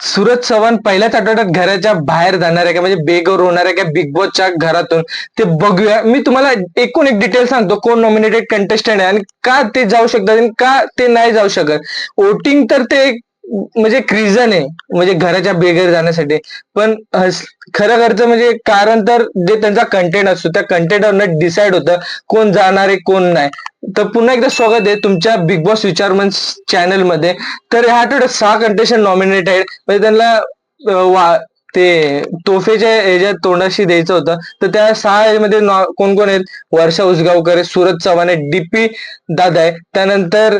सूरज चव्हाण पहिल्याच आठवड्यात घराच्या बाहेर जाणार आहे का? म्हणजे बेघर होणार आहे का? बिग बॉसच्या घरातून? ते बघूया. मी तुम्हाला एकूण एक डिटेल सांगतो. कोण नॉमिनेटेड कंटेस्टंट आहे आणि का ते जाऊ शकतात आणि का ते नाही जाऊ शकत? वोटिंग तर ते म्हणजे एक रिझन आहे. म्हणजे घराच्या बेघर जाण्यासाठी. पण खरं खरचं म्हणजे कारण तर जे त्यांचा कंटेंट असतो त्या कंटेंटवर डिसाईड होतं कोण जाणार आहे कोण नाही. तर पुन्हा एकदा स्वागत आहे तुमच्या बिग बॉस विचारमन चॅनलमध्ये. तर ह्या आठवड्यात सहा कंटेस्टंट नॉमिनेट आहेत. म्हणजे त्यांना वा ते तोफेच्या याच्या तोंडाशी द्यायचं होतं. तर त्या सहा यामध्ये कोण कोण आहेत? वर्षा उसगावकर आहे सूरज चव्हाण आहे डीपी दादा आहे. त्यानंतर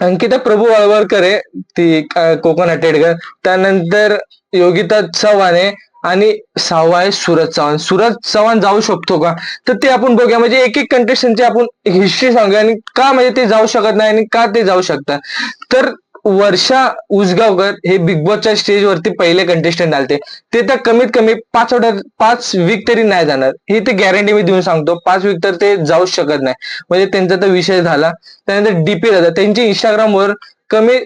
अंकिता प्रभू वाळवळकर आहे. ती कोकण अटेडकर त्यानंतर योगिता चव्हाण आहे. आणि सहावा आहे सूरज चव्हाण. सूरज चव्हाण जाऊ शकतो का? तर ते आपण बघूया. म्हणजे एक एक कंटेस्टंटची आपण हिस्ट्री सांगूया. आणि का म्हणजे ते जाऊ शकत नाही आणि का ते जाऊ शकतात? तर वर्षा उसगावकर हे बिग बॉसच्या स्टेजवरती पहिले कंटेस्टंट आलते. ते तर कमीत कमी पाच आठवड्यात पाच वीक तरी नाही जाणार. ही ते गॅरंटी मी देऊन सांगतो. पाच वीक तर ते जाऊच शकत नाही. म्हणजे त्यांचा तर विषय झाला. त्यानंतर डीपी दादा त्यांची इंस्टाग्रामवर कमी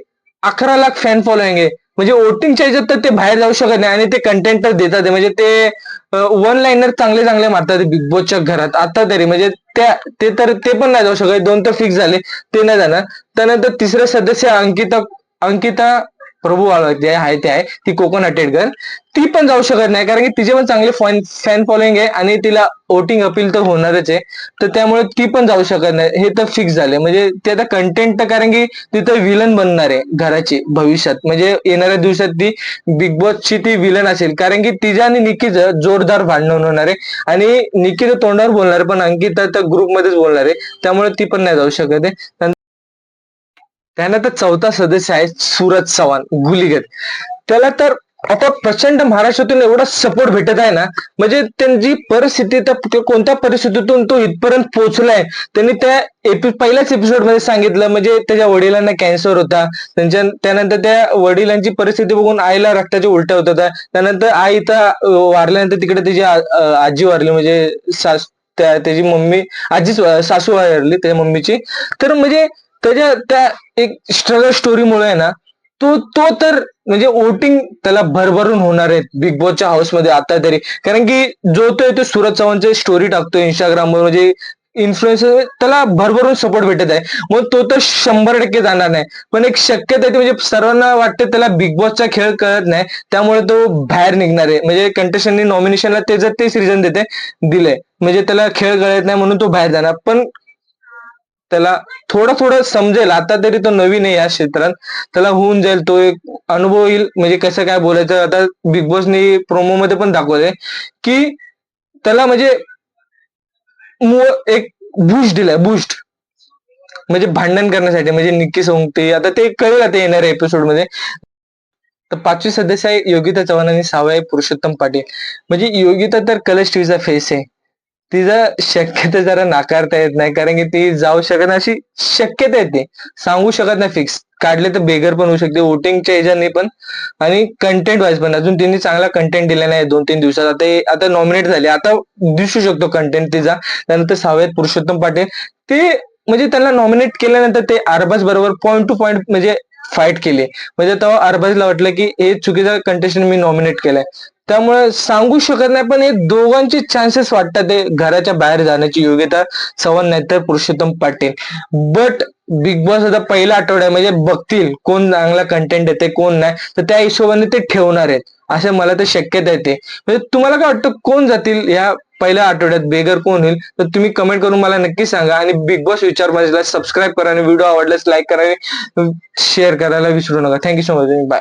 अकरा लाख फॅन फॉलोईंग आहे. म्हणजे वोटिंगच्या ह्याच्यात तर ते बाहेर जाऊ शकत नाही आणि ते कंटेंट तर देतात. म्हणजे ते वन लाईनर चांगले चांगले मारतात बिग बॉसच्या घरात. आता तरी म्हणजे त्या ते तर ते पण नाही जाऊ शकत. दोन तर फिक्स झाले. ते नाही जाणार. त्यानंतर तिसरे सदस्य अंकिता अंकिता प्रभू वाळवत जे आहे ते आहे ती कोकण अटेडकर ती पण जाऊ शकत नाही कारण की तिचे पण चांगले फॅन फॅन फॉलोईंग आहे आणि तिला वोटिंग अपील तर होणारच आहे. तर त्यामुळे ती पण जाऊ शकत नाही. हे तर फिक्स झाले म्हणजे ते आता कंटेंट तर कारण की तिथं विलन बनणार आहे घराची भविष्यात. म्हणजे येणाऱ्या दिवसात ती बिग बॉसची ती विलन असेल. कारण की तिच्या आणि निकीचं जोरदार भांडण होणार आहे. आणि निकी तर तोंडावर बोलणार पण अंकिता तर ग्रुपमध्येच बोलणार आहे. त्यामुळे ती पण नाही जाऊ शकत आहे. त्यानंतर चौथा सदस्य आहे सूरज चव्हाण गुलीगत. त्याला तर आता प्रचंड महाराष्ट्रातून एवढा सपोर्ट भेटत आहे ना म्हणजे त्यांची परिस्थिती तर कोणत्या परिस्थितीतून तो इथपर्यंत पोहोचलाय? त्यांनी त्या एपि पहिल्याच एपिसोडमध्ये सांगितलं म्हणजे त्याच्या वडिलांना कॅन्सर होता. त्यांच्या त्यानंतर त्या वडिलांची परिस्थिती बघून आईला रक्ताच्या उलट्या होत होत्या त्यानंतर आई तर वारल्यानंतर तिकडे त्याची आजी वारली म्हणजे सास त्या त्याची मम्मी आजीच सासू वारली त्याच्या मम्मीची. तर म्हणजे त्याच्या त्या एक स्ट्रगल स्टोरीमुळे आहे ना तो तो तर म्हणजे वोटिंग त्याला भरभरून होणार आहे बिग बॉसच्या हाऊसमध्ये आता तरी. कारण की जो तो येतो सूरज चव्हाणची स्टोरी टाकतो इंस्टाग्रामवर म्हणजे इन्फ्लुएन्सर त्याला भरभरून सपोर्ट भेटत आहे. मग तो तर शंभर टक्के जाणार नाही. पण एक शक्यता आहे ती म्हणजे सर्वांना वाटते त्याला बिग बॉसचा खेळ कळत नाही. त्यामुळे तो बाहेर निघणार आहे. म्हणजे कंटेस्टंटनी नॉमिनेशनला त्याचं तेच रिझन देते दिले म्हणजे त्याला खेळ कळत नाही म्हणून तो बाहेर जाणार. पण त्याला थोडं थोडं समजेल. आता तरी तो नवीन आहे या क्षेत्रात. त्याला होऊन जाईल. तो एक अनुभव येईल. म्हणजे कसं काय बोलायचं? आता बिग बॉसने प्रोमो मध्ये पण दाखवलंय की त्याला म्हणजे एक बूस्ट दिलाय. बूस्ट म्हणजे भांडण करण्यासाठी. म्हणजे निक्की सोंगते. आता ते कळेल आता येणाऱ्या एपिसोडमध्ये. तर पाचवी सदस्य आहे योगिता चव्हाण आणि सहावा आहे पुरुषोत्तम पाटील. म्हणजे योगिता तर कलर्स टीव्हीचा फेस आहे. तिचा शक्यता जरा नाकारता येत नाही कारण की ती जाऊ शकत नाही अशी शक्यता येते. सांगू शकत नाही फिक्स काढले तर बेगर पण होऊ शकते वोटिंगच्या ह्याच्याने पण आणि कंटेंट वाईज पण. अजून तिने चांगला कंटेंट दिला नाही दोन तीन दिवसात. आता आता नॉमिनेट झाले. आता दिसू शकतो कंटेंट तिचा. त्यानंतर सहाव्यात पुरुषोत्तम पाटील. ते म्हणजे त्यांना नॉमिनेट केल्यानंतर ते अरबाज बरोबर पॉईंट टू पॉईंट म्हणजे फाईट केली. म्हणजे तेव्हा अरबाजला वाटलं की हे चुकीचा कंटेस्टंट मी नॉमिनेट केलाय. त्यामुळे सांगू शकत नाही पण हे दोघांचे चान्सेस वाटतात ते घराच्या बाहेर जाण्याची. योग्यता चव्हाण नाही तर Purushottam Patil. But Bigg Boss आता पहिला आठवडा आहे म्हणजे बघतील कोण चांगला कंटेंट येते कोण नाही. तर त्या हिशोबाने ते ठेवणार आहेत. असं मला तर शक्यता येते म्हणजे तुम्हाला काय वाटतं कोण जातील या पहिल्या आठवड्यात? बेगर कोण होईल? तर तुम्ही कमेंट करून मला नक्की सांगा. आणि बिग बॉस विचार माझ्याला सबस्क्राईब करा आणि व्हिडिओ आवडल्यास लाईक करा आणि शेअर करायला विसरू नका. Thank you so much bye